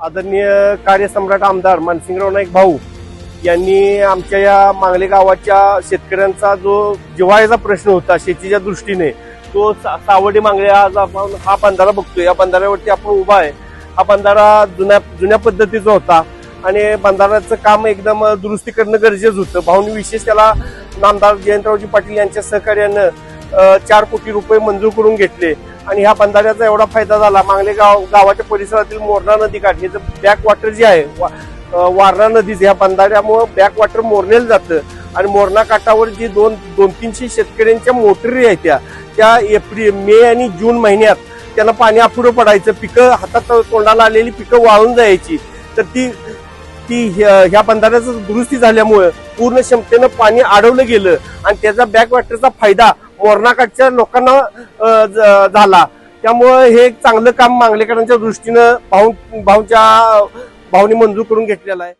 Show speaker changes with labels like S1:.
S1: आदरणीय कार्यसम्राट आमदार मानसिंगराव नाईक भाऊ यांनी आमच्या या मांगले गावाच्या शेतकऱ्यांचा जो जिवाळ्याचा प्रश्न होता शेतीच्या दृष्टीने तो सा- सावडी मांगळे आज आपण हा बंधारा बघतोय. या बंधाऱ्यावरती आपण उभा आहे. हा बंधारा जुन्या जुन्या पद्धतीचा होता आणि बंधाऱ्याचं काम एकदम दुरुस्ती करणं गरजेचं होतं. भाऊनी विशेष त्याला नामदार जयंतरावजी पाटील यांच्या सहकार्यानं चार कोटी रुपये मंजूर करून घेतले. आणि ह्या बंधाऱ्याचा एवढा फायदा झाला. मांगले गाव गावाच्या परिसरातील मोरणा नदी काठ हे बॅक वॉटर जे आहे वा- वारणा नदीचे ह्या बंधाऱ्यामुळे बॅक वॉटर जातं. आणि मोरणा काठावर जी दोन दोन तीनशे शेतकऱ्यांच्या मोटरी आहेत त्या त्या एप्रिल मे आणि जून महिन्यात त्यांना पाणी अपुरं पडायचं पिकं हातात तोंडाला आलेली पिकं वाळून जायची. तर ती ती ह्या ह्या बंधाऱ्याचं दुरुस्ती झाल्यामुळं पूर्ण क्षमतेनं पाणी अडवलं गेलं. आणि त्याचा बॅक वॉटरचा फायदा मोरणाकाठच्या लोकांना ज- झाला. त्यामुळं हे एक चांगलं काम मांगलेकरांच्या दृष्टीनं भाऊ भाऊच्या भाऊनी मंजूर करून घेतलेलं आहे.